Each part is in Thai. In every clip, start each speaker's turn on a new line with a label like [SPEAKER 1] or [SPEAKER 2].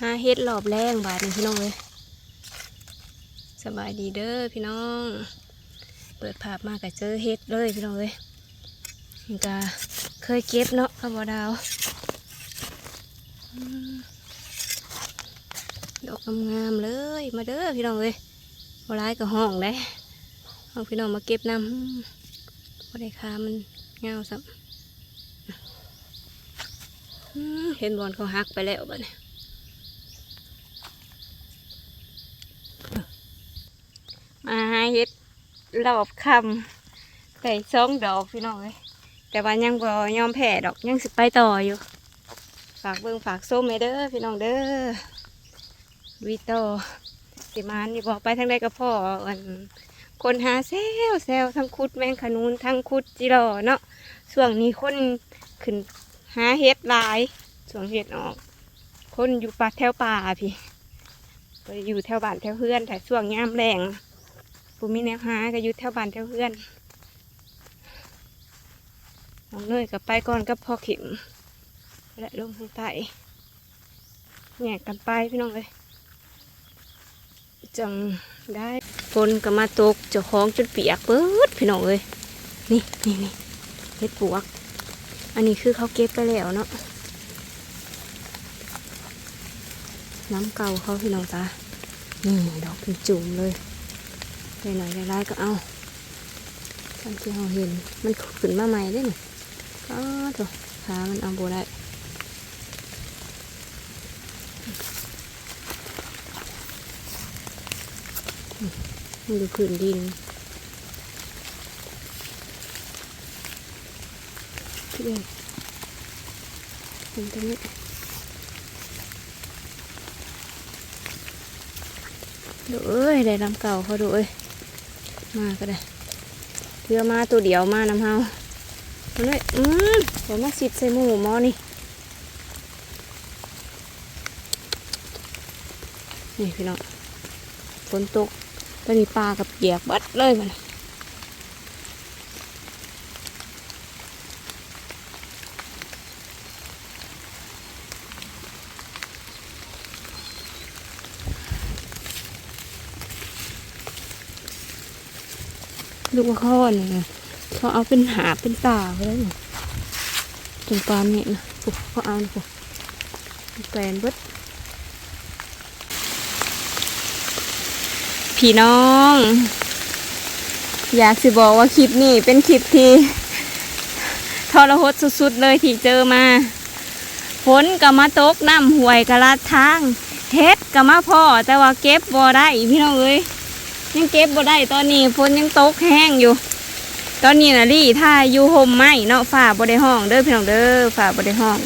[SPEAKER 1] หาเฮ็ดรอบแรงบาทนี่พี่น้องเลยสบายดีเด้อพี่น้อง เปิดภาพมาก็เจอเฮ็ดเลยพี่น้องเลยนี่ก็เคยเก็บเนาะข้าวดาวดอกงามๆเลย มาเด้อพี่น้องเลยบร้ายกับห้องเลยห้องพี่น้องมาเก็บน้ำบ่ได้คามันเงาซ้ำอืมเห็นบอลเขาหักไปแล้วบ้านี้ มาหาเฮ็ดรอบคำใส่สองดอกพี่น้องเลยแต่ว่ายังบ่ยอมแพ้ดอกยังสิไปต่ออยู่ ฝากเบิ่งฝากส้มเด้อพี่น้องเด้อวีโตสิมานี่บอกไปทางใดก็พ่ออันคนหาแซวแซวทั้งคุดแมงขนูนทั้งคุดจิรอเนาะช่วงนี้คนขึ้นหาเฮ็ดหลายช่วงเฮ็ดออก คนอยู่ป่าแถวป่าพี่ไปอยู่แถวบ้านแถวเพื่อนแต่ช่วงยามแรงูมีแนวหาก็อยู่แถวบ้านแถวเพื่อนน้องเนยกับไปก่อนกับพ่อข็มและลงทางใต้แยกกันไปพี่น้องเลยจังได้ฝนก็มาตกเจ้าของจนเปียกเบิดพี่น้องเลยนี่นี่นี่เห็ดปวก อันนี้คือเขาเก็บไปแล้วเนาะน้ำเก่าเขาพี่น้องตานี่ดอกเป็นจุ่มเลย หน่อยได้ร้ายก็เอาตามที่เราเห็นมันขึ้นมาใหม่ได้หนิอ๋อโถขามันเอาโบได้มันอยู่พื้นดินที่เองมันตรงนี้ดูเอ้ยได้ลำเก่าเขาดูเอ้ย มาก็ได้เพื่อมาตัวเดียวมาน้ำเฮาเอาเลยอืมผมมาสิดใส่หมูมอนี่นี่พี่น้องฝนตกตอนนี้ปลากับเหยียกบัดเลยมัน ลูกข้อนี่นะเขาเอาเป็นหาเป็นตาไปแล้วนี่จนปลาเนี่ยนะปุ๊บเขาเอาปุ๊บแปลนบดพี่น้อง อยากสิบอกว่าคลิปนี้เป็นคลิปที่ทรหดสุดๆเลยที่เจอมาฝนก็มาตกน้ำห่วยกระลาดทางเฮ็ดก็มาพ่อแต่ว่าเก็บบ่ได้พี่น้องเอ้ย ยังเก็บบ่ได้ตอนนี้ฝนยังตกแห้งอยู่ ตอนนี้นะลี่ถ้าอยู่ห่มไม้เนาะฝ่าบ่ได้ห้องเด้อพี่น้องเด้อฝ่าบ่ได้ห้อง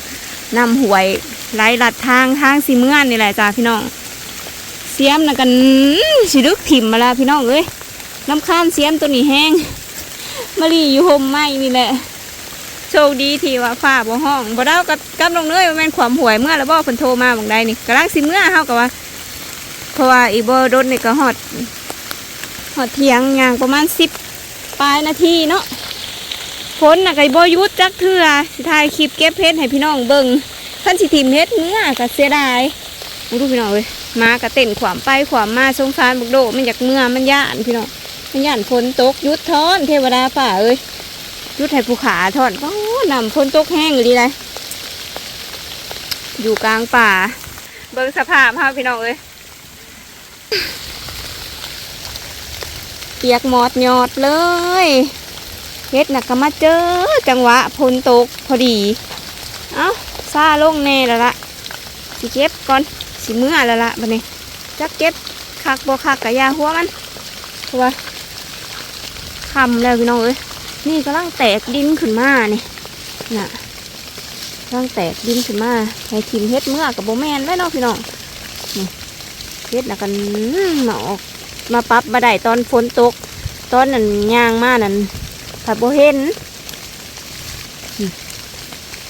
[SPEAKER 1] นำหวยไหลลัดทางทางสีเมื่อนนี่แหละจ้าพี่น้อง เสียมนะกันสิดึกถิ่มมาแล้วพี่น้องเอ้ยน้ำข้านเสียมตัวนี้แห้งมะลีอยู่ห่มไม้นี่แหละโชคดีที่ว่าฟ้าบ่ห้องบ่ได้เอากับกับลงเนื้อแม่นความหวยเมื่อแล้วบ่เพิ่นโทรมาบางใดนี่กำลังสิเมื่อเฮาก็ว่าเพราะว่าอีบ่โดนนี่ก็ฮอด ฮอดเทียงย่างประมาณ10ปลายนาทีเนาะฝนน่ะก็บ่หยุดจักเทื่อสิถ่ายคลิปเก็บเพชรให้พี่น้องเบิ่งท่านสิทิมเฮ็ดเมื่อก็เสียดายบ่รู้พี่น้องเอ้ยมากระเต้นขวามไปขวามมาสงสารบุกโดมันอยากเมื่อมันย่านพี่น้องมันย่านฝนตกยุดทอนเทวดาป่าเอ้ยยุดให้ภูขาทอนก็นำฝนตกแห้งดีเลยอยู่กลางป่า เบิ่งสภาพเฮาพี่น้องเอ้ย เปียกหมอดยอดเลยเฮ็ดน่ะก็มาเจอจังหวะฝนตกพอดี เอ้าซาลงแน่แล้วละสิเก็บก่อนสิเมื่อแล้วละบัดนี้จักเก็บคักบ่คักกะยาหัวมันเพราะว่าคำแล้วพี่น้องเอ้ยนี่กำลังแตกดินขึ้นมานี่น่ะกำลังแตกดินขึ้นมาให้ทิมเฮ็ดเมื่อกับโบแมนได้เนาะพี่น้องนี่เฮ็ดน่ะกันมาออก มาปรั๊บมาได้ตอนฝนตก ตอนนั้นย่างมานั่นถ้าโบเห็นนี่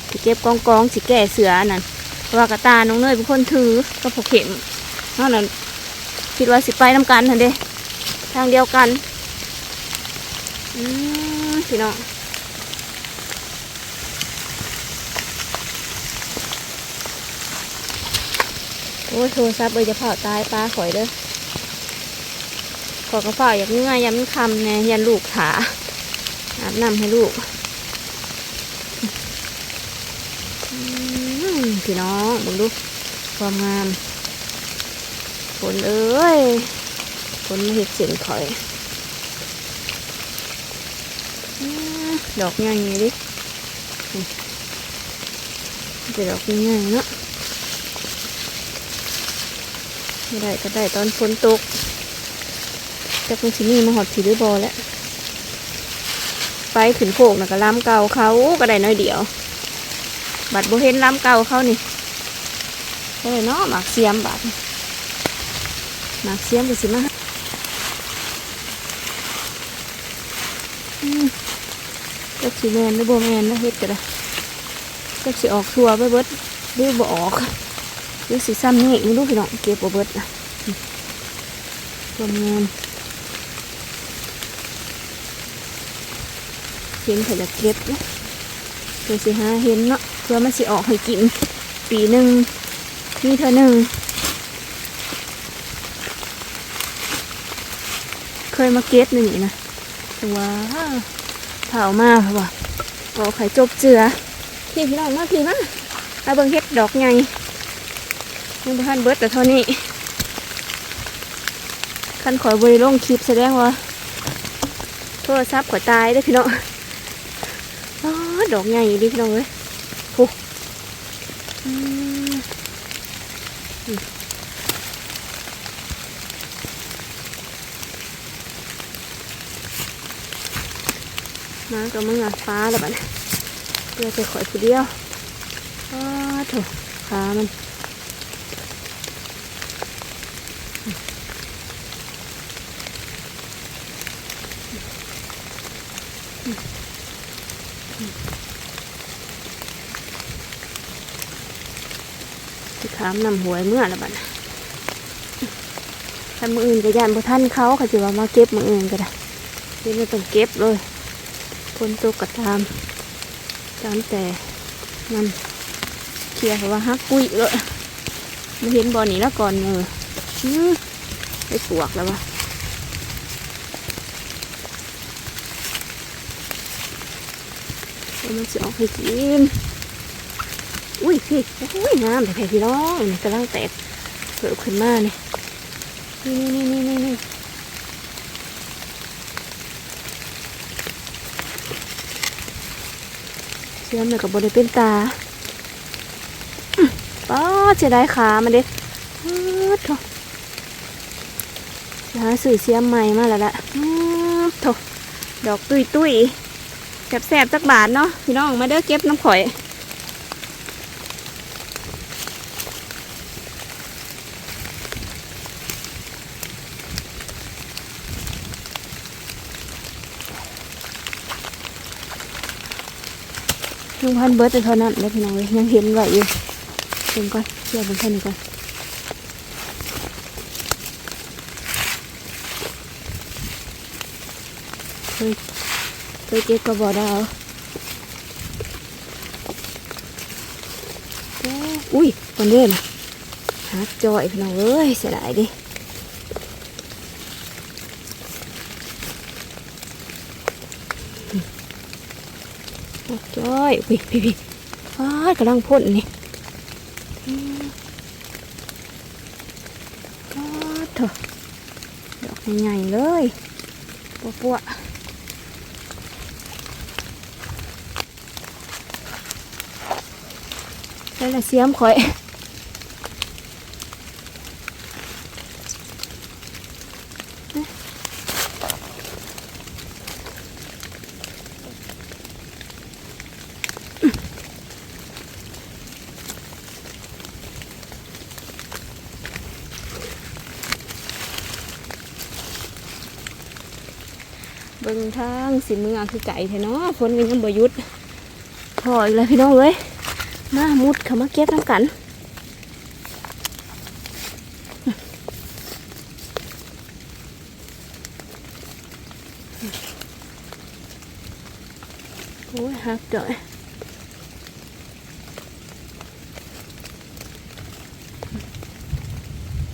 [SPEAKER 1] สิเก็บกองกองสิแก่เสือนั่นว่ากระตาน้องเนยเป็นคนถือก็พอเข็มนั่นน่ะคิดว่าสิไปน้ำกันทันเด้ทางเดียวกันอืมพี่น้องโอ้ยโทรศัพท์เอ้ยจะเผาตายปลาข่อยเด้อ ขอกระเป๋าอยากง่ายยันคำแน่ยันลูกขาอาบน้ำให้ลูกพี่น้องมึงดูความงามฝนเอ้ยฝนมาเห็ดเสียนข่อยดอกใหญ่ๆดิอืมเป็นดอกใหญ่ๆเนาะไม่ได้ก็ได้ตอนฝนตก จากมันสินี่มาหอดผีหรือบอแล้วไฟขึ้นโขกนะก็ล้ำเก่าเขาก็ได้น้อยเดียว บัดโบเห็นล้ำเก่าเขานี่ก็เลยเนาะหมากเสียมบัดหมากเสียมไปสิมาก็สีแมนหรือโบแมนนะเฮ็ดก็ได้ก็สิออกทัวไปเบิดหรือบ่ออกดูสีซ้ำนี่มึงดูพี่น้องเก็บบ่เบิดนะรวมงาน เห็นเขาจะเก็บนะเพื่อสิหาเห็นเนาะเพื่อมันสิออกให้กิน ปีหนึ่งมีเท่าหนึ่งเคยมาเก็บหนึ่งนี่นะต่ว่าเผามากว่ะเอาไข่จบเจือพี่พี่น้องมาพี่มาเอาเบิ่งเฮ็ดดอกใหญ่ยังบ่ทันเบิดแต่เท่านี้คันขอยบริลงคลิปแสดงว่าโทรศัพท์ขอตายได้พี่น้อง ดอกใหญ่ดิพี่น้องเอ้ยโอ้มากับมึงอะฟ้าแล้วบัดนี้เพื่อจะขอยผู้เดียวอ๋อโถขามัน สิขามนำหวยเมื่อละบัดน่ะถ้ามืออื่นก็ยานบ่ท่านเขาเขาสิว่ามาเก็บมืออื่นก็ได้เดี๋ยวไม่ต้องเก็บเลยคนตกกระทามตามแต่มันเคลียร์ว่าฮักกุ้ยเลยมาเห็นบอลนี้แล้วก่อนมืออื้อได้ปวกแล้ววะเดี๋ยวมันจะออกให้กิน อุ้ยพี่อุ้ยงามแต่แผ่พี่น้องกำลังแตกเกิดขึ้นมาเนี่ยนี่นี่นี่นี่นี่เชื่อมเลยกับบริเป็นตาอื้อป้าเสียดายขามันเด็ดโถหาสื่อเสียมใหม่มาแล้วละอือโถดอกตุยตุยแสบแสบๆจักบาทเนาะพี่น้องมาเด้อเก็บน้ำข่อย ลุงพันเบิร์ดแต่เท่านั้นแล้วพี่น้องเลยยังเห็นไหวอยู่เห็นก่อนเชื่อบนแค่นี้ก่อนเคยเคยเก็บกระบอกดาวอ้อุ้ยคนเด่นฮักจอยพี่น้องเอ้ยเสียดายดิ จอยพี่พี่พี่ฟาดกำลังพ่นนี่ก็เถอะดอกใหญ่ๆเลยปัวปัวแล้วละเสียมข่อย เบิ่งทางสิมืออาคือไก่แท้เนาะฝนก็ยังบ่หยุดพออีกแล้วพี่น้องเอ้ยมามุดเขามาเก็บน้ำกันโอ้ยหักจ่อย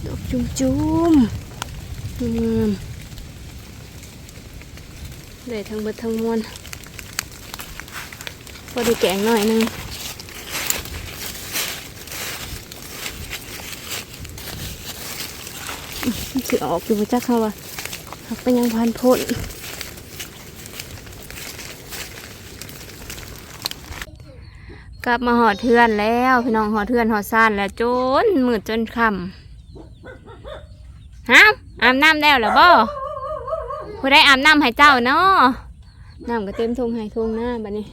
[SPEAKER 1] ดอกจุ่มจุ่มงาม เลยทั้งเบิดทั้งมวลพอได้แกงหน่อยหนึงอื้อออกอยู่บ่จักเขาว่าหักไปยังพันพ้นกลับมาหอดเทือนแล้วพี่น้องหอดเทือนหอดซ่านแล้วจนมืดจนค่ำฮะอาบน้ำแล้วหรอบ่ ผู้ได้อาบน้ำให้เจ้าเนาะน้ำก็เต็มทงให้ทงหน้าบัดนี้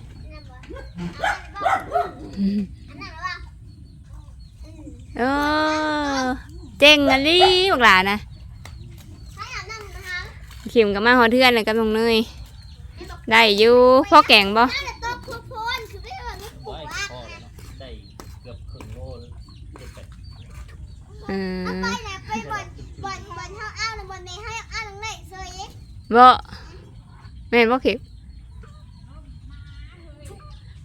[SPEAKER 1] เออเจ๋งอะลิพวกหลานนะขิมกับมาหอดเทือนเลยกับน้องเนยได้อยู่พ่อแกงบ่
[SPEAKER 2] บ่แม่
[SPEAKER 3] นบ่
[SPEAKER 1] ขิม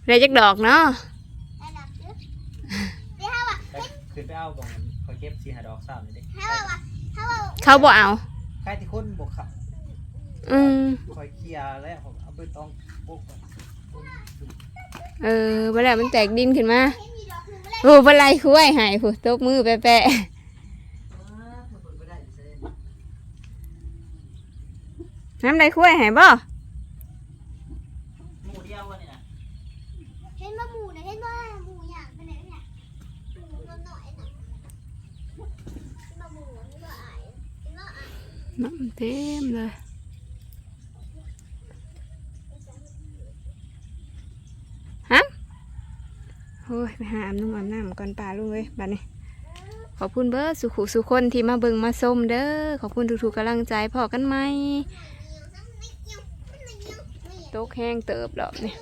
[SPEAKER 1] ได้จักดอกเนาะ
[SPEAKER 3] ระดับเด้อเดี๋ยวเฮาว่า
[SPEAKER 2] ได้ขึ้นไปเอาบองคอยเก็บสีหาดอกสามเลยเด้
[SPEAKER 3] เฮาว่าเฮาว่า
[SPEAKER 1] เขาบ่เอา
[SPEAKER 2] ใครที่คนบกขับ
[SPEAKER 1] อืม
[SPEAKER 2] คอยเคลียร์แล้วผมเอาไปต้องปลูกไว้
[SPEAKER 1] เออเวลามันแตกดินขึ้นมา
[SPEAKER 3] เห็นมีดอกหนึงบ่ได้
[SPEAKER 1] โอ้บลายคุ้ยหายผู้ตบมือแปะๆ น้ำไรคุ้ยหายบ่
[SPEAKER 2] หมู่เดียววันนี้นะ
[SPEAKER 3] เห็นว่าหมูน่ะเห็นว่าหมูอย่างไปไหนเนี่ยหมูตัวน้อยน่ะเห็นว่าหมูเห็นว่าอายเห็นว่าอาย
[SPEAKER 1] น้ำเต็มเลยฮะโอ้ยไปหาอาบน้ำอาบน้ำก่อนป่าลุงเลยบัดนี้ขอบคุณเบอร์สุขุสุคนที่มาเบิ่งมาส้มเด้อขอบคุณทุกๆกำลังใจพอกันไหม
[SPEAKER 3] มันไม่เกี่ยวมันไม่เกี่ยวมันไม่เกี่ยว
[SPEAKER 1] โต๊ะแห้งเติบดอกนี่